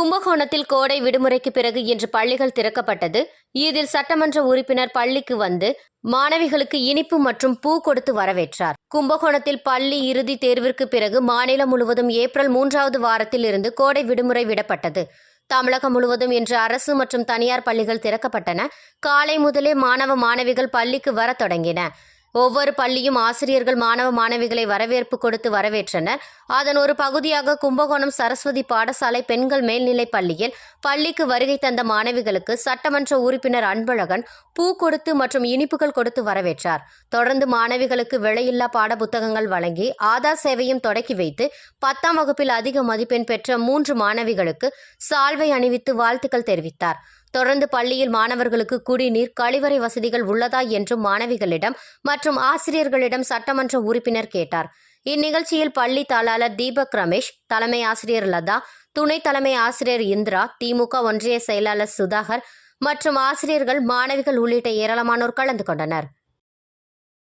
கும்பகோணத்தில் கோடை விடுமுறைக்கு பிறகு இன்று பள்ளிகள் திறக்கப்பட்டது. இதில் சட்டமன்ற உறுப்பினர் பள்ளிக்கு வந்து மாணவிகளுக்கு இனிப்பு மற்றும் பூ கொடுத்து வரவேற்றார். கும்பகோணத்தில் பள்ளி இறுதி தேர்விற்கு பிறகு மாநிலம் முழுவதும் ஏப்ரல் மூன்றாவது வாரத்தில் இருந்து கோடை விடுமுறை விடப்பட்டது. தமிழகம் முழுவதும் இன்று அரசு மற்றும் தனியார் பள்ளிகள் திறக்கப்பட்டன. காலை முதலே மாணவ மாணவிகள் பள்ளிக்கு வர தொடங்கின. ஒவ்வொரு பள்ளியும் ஆசிரியர்கள் மாணவ மாணவிகளை வரவேற்பு கொடுத்து வரவேற்றனர். அதன் ஒரு பகுதியாக கும்பகோணம் சரஸ்வதி பாடசாலை பெண்கள் மேல்நிலைப் பள்ளியில் பள்ளிக்கு வருகை தந்த மாணவிகளுக்கு சட்டமன்ற உறுப்பினர் அன்பழகன் பூ கொடுத்து மற்றும் இனிப்புகள் கொடுத்து வரவேற்றார். தொடர்ந்து மாணவிகளுக்கு விலையில்லா பாட புத்தகங்கள் வழங்கி ஆதார் சேவையும் தொடக்கி வைத்து பத்தாம் வகுப்பில் அதிக மதிப்பெண் பெற்ற மூன்று மாணவிகளுக்கு சால்வை அணிவித்து வாழ்த்துக்கள் தெரிவித்தார். தொடர்ந்து பள்ளியில் மாணவர்களுக்கு குடிநீர் கழிவறை வசதிகள் உள்ளதா என்றும் மாணவிகளிடம் மற்றும் ஆசிரியர்களிடம் சட்டமன்ற உறுப்பினர் கேட்டார். இந்நிகழ்ச்சியில் பள்ளி தாளாளர் தீபக் ரமேஷ் தலைமை ஆசிரியர் லதா துணை தலைமை ஆசிரியர் இந்திரா திமுக ஒன்றிய செயலாளர் சுதாகர் மற்றும் ஆசிரியர்கள் மாணவிகள் உள்ளிட்ட ஏராளமானோர் கலந்து கொண்டனர்.